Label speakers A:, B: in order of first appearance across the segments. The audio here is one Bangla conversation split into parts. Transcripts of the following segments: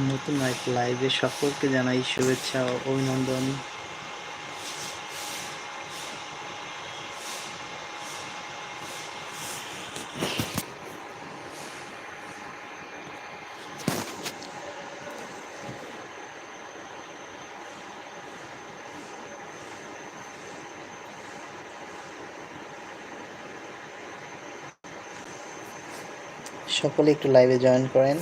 A: নতুন এক লাইভে সকলকে জানাই শুভেচ্ছা ও অভিনন্দন। সকলে একটু লাইভে জয়েন করেন।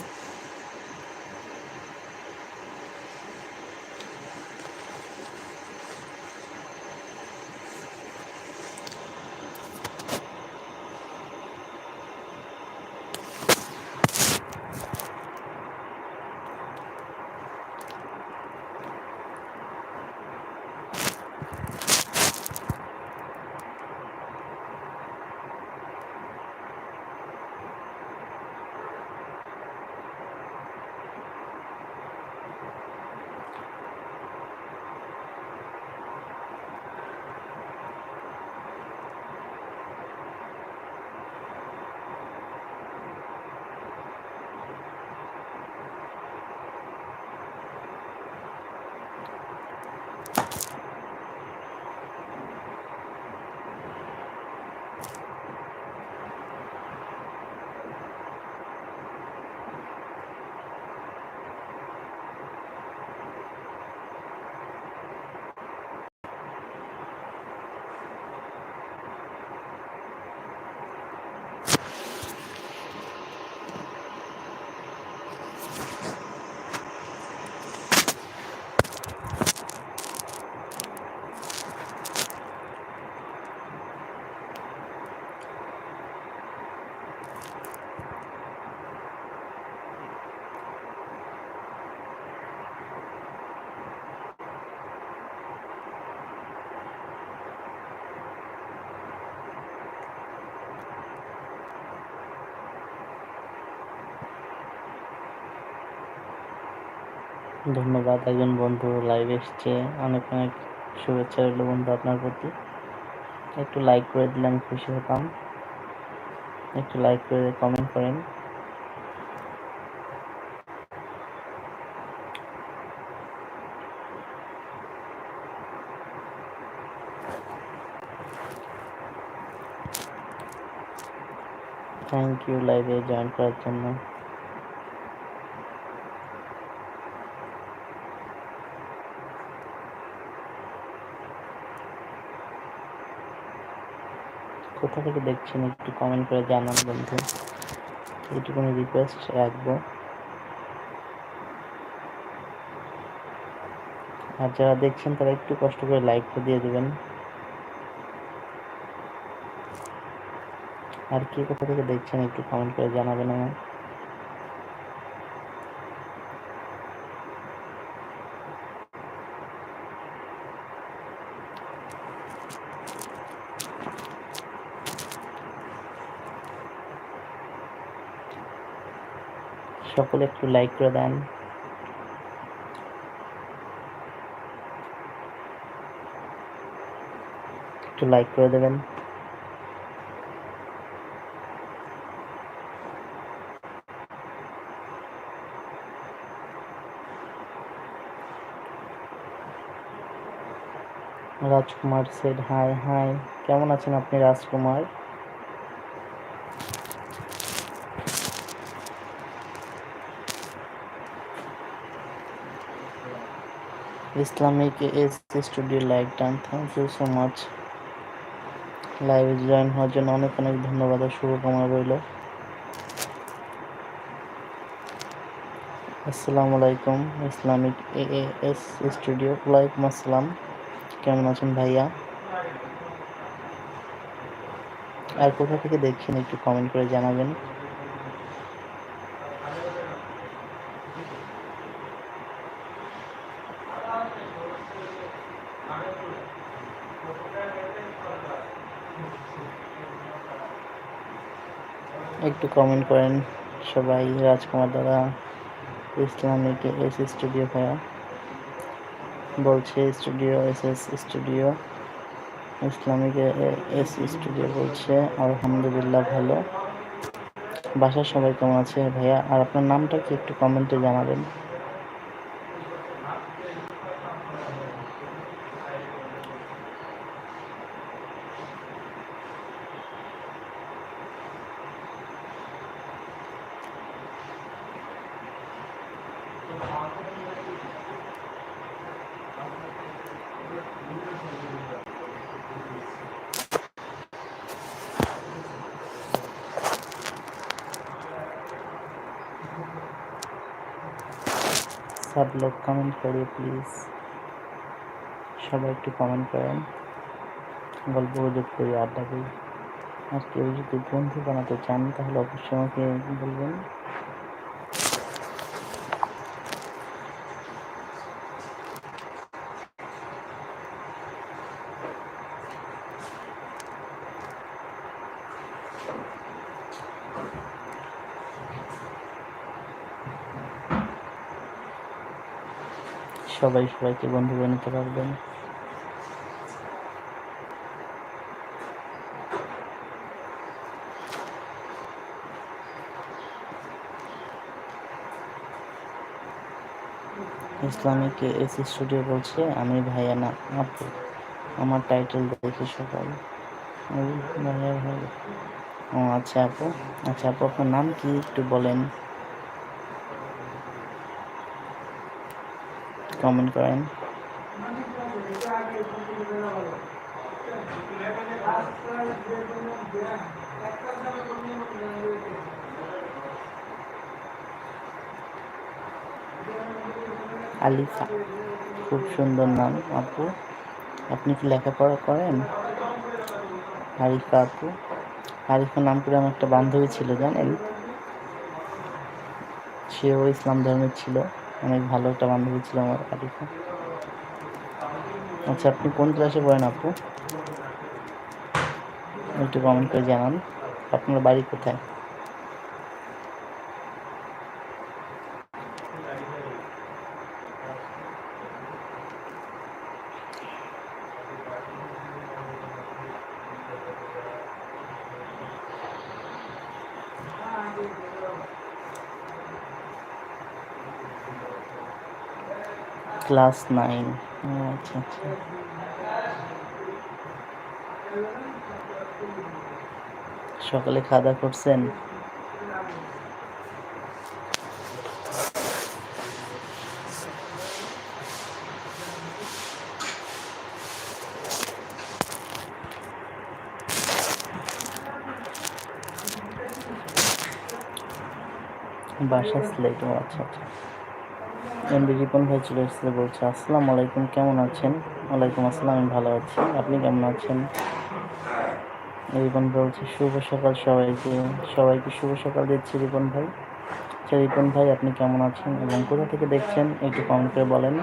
A: ধন্যবাদ। একজন বন্ধু লাইভে এসছে। অনেক অনেক শুভেচ্ছা রইল বন্ধু আপনার প্রতি। একটু লাইক করে দিলে আমি খুশি হতাম। একটু লাইক করে কমেন্ট করেন। থ্যাংক ইউ লাইভে জয়েন করার জন্য। কোথা থেকে দেখছেন একটু কমেন্ট করে জানান বন্ধু। এইটুকুনি রিকোয়েস্ট রাখব। আর যারা দেখছেন, তারা একটু কষ্ট করে লাইক দিয়ে দেবেন। আর কি কোথা থেকে দেখছেন একটু কমেন্ট করে জানাবেন আমার সকলে একটু লাইক করে দেন। একটু লাইক করে দেবেন। রাজকুমার সেড হাই হাই কেমন আছেন আপনি Rajkumar? Islamic S studio like done. Thank you so much লাইভে জয়েন হওয়ার জন্য অনেক অনেক ধন্যবাদ ও শুভকামনা রইল। আসসালামু আলাইকুম, ইসলামিক এ এস স্টুডিও। ওয়ালাইকুম আসসালাম। কেমন আছেন ভাইয়া? আর কোথা থেকে দেখছেন একটু কমেন্ট করে জানাবেন। একটু কমেন্ট করেন সবাই, রাজকুমার দাদা ইসলামিক এস স্টুডিও ভাইয়া। বলছে studio S S studio Islamic S studio বলছে, আলহামদুলিল্লাহ ভালো। বাসার সবাই কেমন আছে ভাইয়া? আর আপনার নামটা কি একটু কমেন্টে জানাবেন। সব লোক কমেন্ট করে প্লিজ সবাই একটু কমেন্ট করেন। গল্প গুজব করি, আড্ডা দিই আজকে কেউ যদি বন্ধু বানাতে চান, তাহলে অবশ্যই আমাকে বলবেন। সবাই সবাইকে বন্ধু বানাতে পারবেন। ইসলামিক এস স্টুডিও বলছে, আমি ভাইয়া না, আপু। আমার টাইটেল দেখি সকাল ভাইয়া ভাই ও আচ্ছা আপু। আচ্ছা আপু, আপনার নাম কি একটু বলেন? কমেন্ট করেন? আলিফা, খুব সুন্দর নাম, আপু। আপনি কি লেখাপড়া করেন? আরিফা আপু। আরিফা নাম করে আমার একটা বান্ধবী ছিল, জানেন? সেও ইসলাম ধর্মের ছিল। অনেক ভালো একটা বান্ধবী ছিল আমার, আরিফা। আচ্ছা আপনি কোন ক্লাসে পড়েন আপু? একটু কমেন্ট করে জানান। আপনার বাড়ি কোথায়? Class nine. আচ্ছা আচ্ছা। সকালে খাওয়া করছেন? বাসা সিলেট আচ্ছা আচ্ছা। এমবি রিপন ভাই চলে এসেছিল বলছে, আসসালামু আলাইকুম, কেমন আছেন? ওয়ালাইকুম আসসালাম, আমি ভালো আছি। আপনি কেমন আছেন? রিপন বলছে, শুভ সকাল সবাইকে। সবাইকে শুভ সকাল দিচ্ছি রিপন ভাই। আচ্ছা রিপন ভাই, আপনি কেমন আছেন এবং কোথা থেকে দেখছেন, একটু কমেন্ট করে বলেন।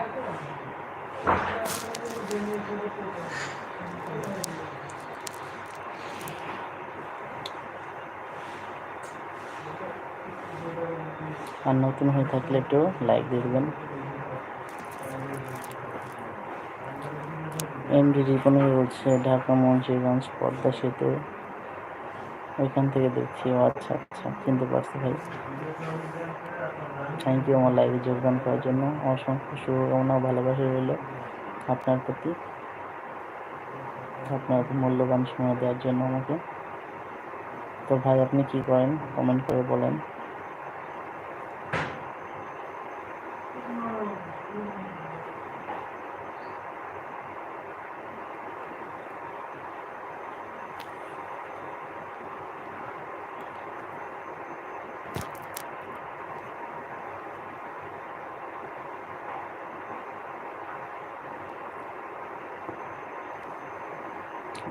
A: আর নতুন হয়ে থাকলে একটু লাইক দিয়ে দেবেন। এমডি রিপন বলছে, ঢাকা, মুন্সিগঞ্জ, পদ্মা সেতু। ওইখান থেকে দেখছি, ও আচ্ছা আচ্ছা চিনতে পারছি ভাই। থ্যাংক ইউ আমার লাইভে যোগদান করার জন্য। অসংখ্য শুভকামনা ভালোবাসা রইল আপনার প্রতি। আপনার মূল্যবান সময় দেওয়ার জন্য আমাকে। তো ভাই, আপনি কি করেন? কমেন্ট করে বলেন।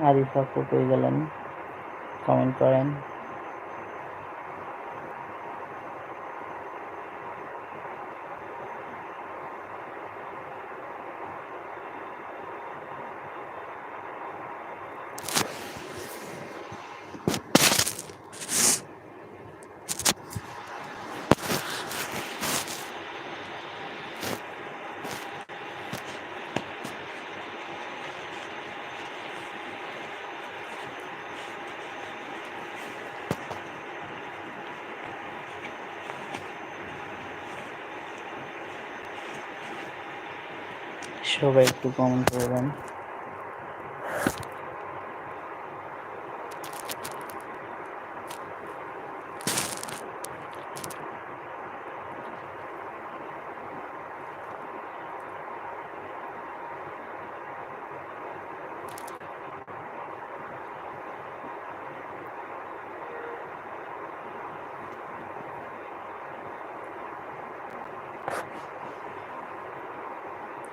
A: আরিফা আপু পেয়ে গেলেন কমেন্ট করেন। সবাই একটু কমেন্ট করবেন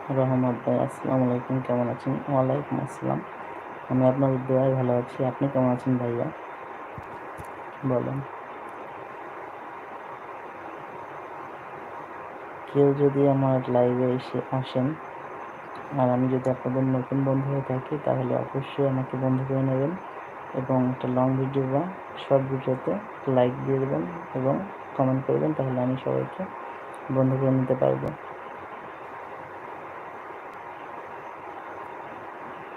A: রহমত ভাই আসসালামু আলাইকুম, কেমন আছেন? ওয়ালাইকুম আসসালাম। আমি আপনার দোয়ায় ভালো আছি। আপনি কেমন আছেন ভাইয়া? বলেন। কেউ যদি আমার লাইভে এসে আসেন, আর আমি যদি আপনাদের নতুন বন্ধু হয়ে থাকি, তাহলে অবশ্যই আমাকে বন্ধু করে নেবেন এবং একটা লং ভিডিও বা শর্ট ভিডিওতে লাইক দিয়ে দেবেন এবং কমেন্ট করবেন, তাহলে আমি সবাইকে বন্ধু করে নিতে পারব।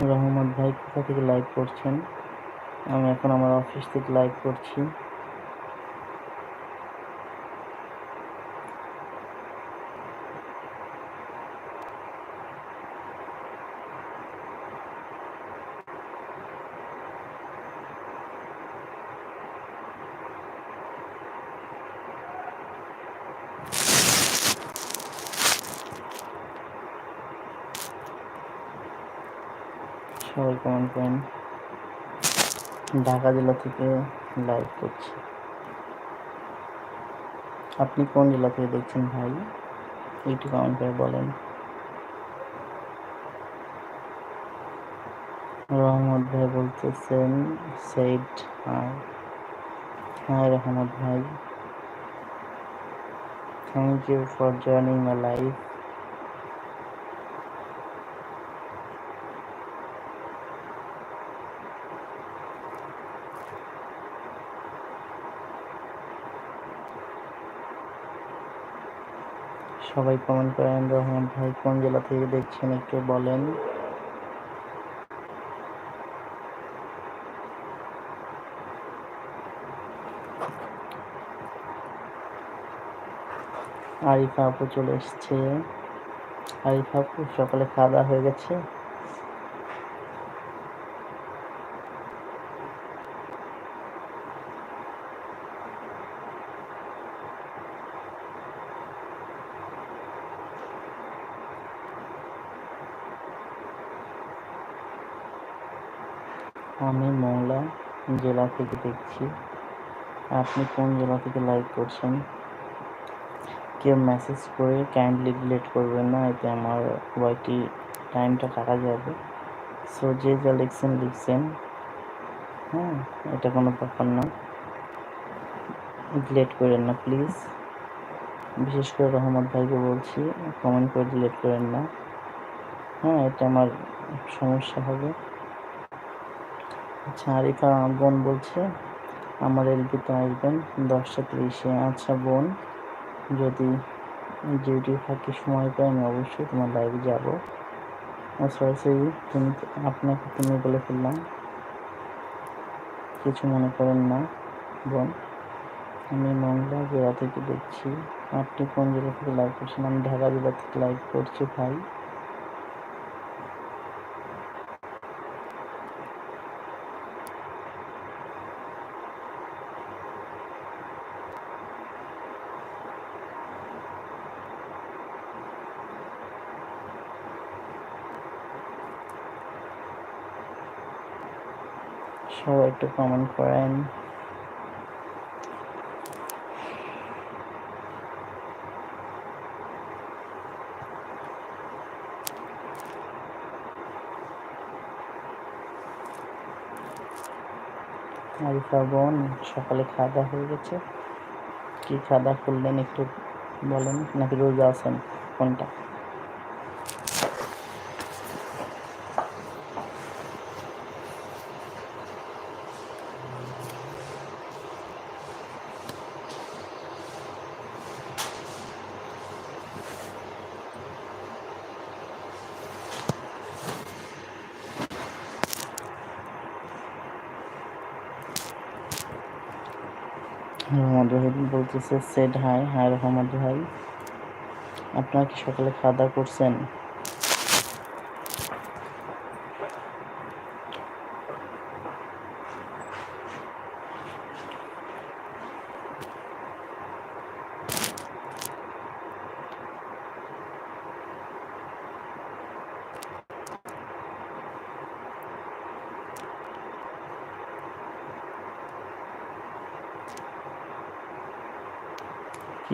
A: রহমত ভাই কোথা থেকে লাইভ করছেন? আমি এখন আমার অফিস থেকে লাইভ করছি সবাই কমেন্ট করেন ঢাকা জেলা থেকে লাইভ করছি। আপনি কোন জেলা থেকে দেখছেন ভাই? একটু কমেন্ট করে বলেন। রহমত ভাই বলতেছেন সেইড হাই হাই রহমত ভাই। Thank you for joining my life সবাই কমেন্ট করেন, রহমান ভাই কোন জেলা থেকে দেখছেন একটু বলেন। আরিফা আপু চলে এসছে। আরিফা আপু, সকালে খাওয়া দাওয়া হয়ে গেছে আমি মংলা জেলা থেকে দেখছি। আপনি কোন জেলা থেকে লাইভ করছেন? কেউ মেসেজ করে কাইন্ডলি ডিলেট করবেন না, এতে আমার ওয়াইটি টাইমটা কাটা যাবে। সো যে যা লিখছেন লিখছেন। হ্যাঁ এটা কোনো ব্যাপার না। ডিলেট করেন না প্লিজ বিশেষ করে রহমত ভাইকে বলছি কমেন্ট করে ডিলেট করেন না। হ্যাঁ এটা আমার সমস্যা হবে। আচ্ছা আরিফা, বোন বলছে, আমার এলপিতে আসবেন, দশটা তিরিশে। আচ্ছা বোন, যদি ডিউটি ফাঁকি সময় পাই, আমি অবশ্যই তোমার লাইভে যাব। সরাসরি তুমি আপনাকে তুমি বলে ফেললাম। কিছু মনে করেন না, বোন। আমি মংলা জেলা থেকে দেখছি। আপনি কোন জেলা থেকে লাইভ করছেন? আমি ঢাকা জেলা থেকে লাইভ করছি, ভাই সবাই একটু কমেন্ট করেন। বোন, সকালে খাওয়া দাওয়া হয়ে গেছে। কি খাওয়া দাওয়া একটু বলেন? নাকি রোজা আছেন? কোনটা? রহমত ভাই বলতেছে সেড হাই হাই রহমত ভাই। আপনারা কি সকালে খাওয়া দাওয়া করছেন?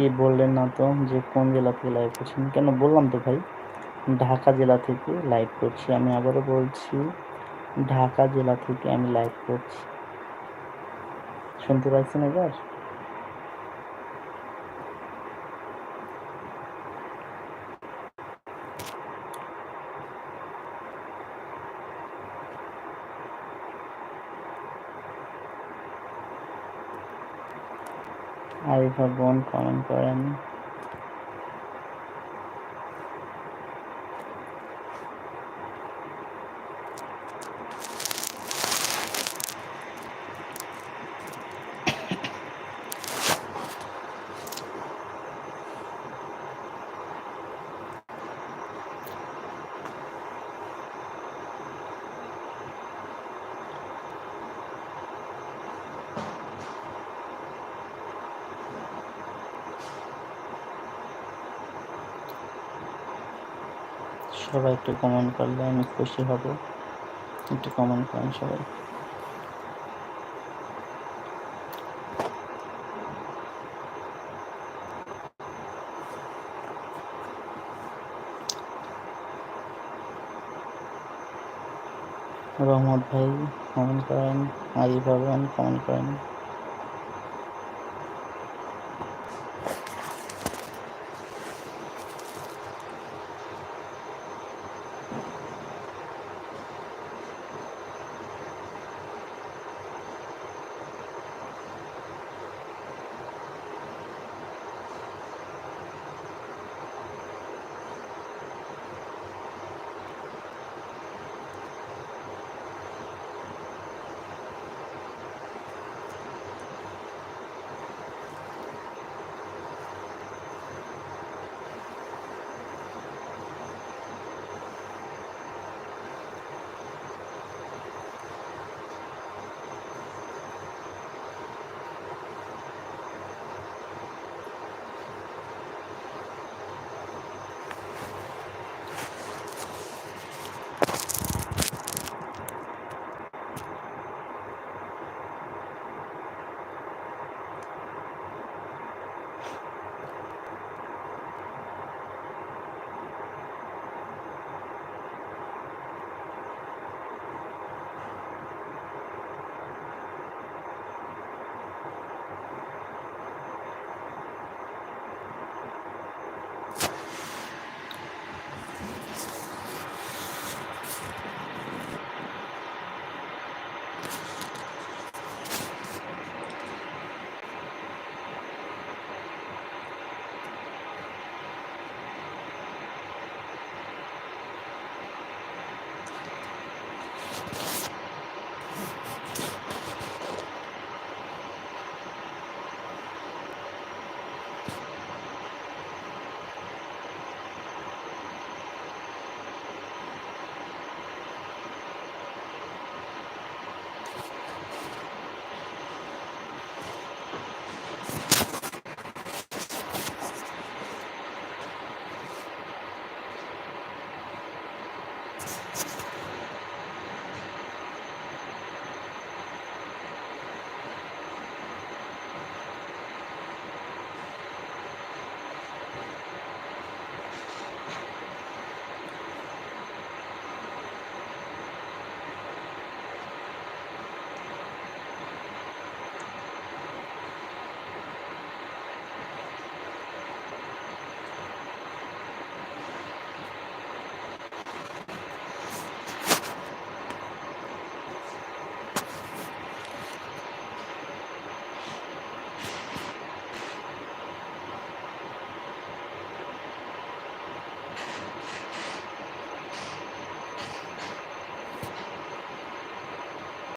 A: কি বললেন না তো যে কোন জেলা থেকে লাইভ করছেন? কেন? বললাম তো ভাই, ঢাকা জেলা থেকে লাইভ করছি। আমি আবারও বলছি, ঢাকা জেলা থেকে আমি লাইভ করছি। শুনতে পাচ্ছেন এবার? আরিফা বোন কমেন্ট করেন। সবাই একটু কমেন্ট করলে আমি খুশি হব। একটু কমেন্ট করেন সবাই। রহমত ভাই কমেন্ট করেন, আরিফ ভগবান কমেন্ট করেন।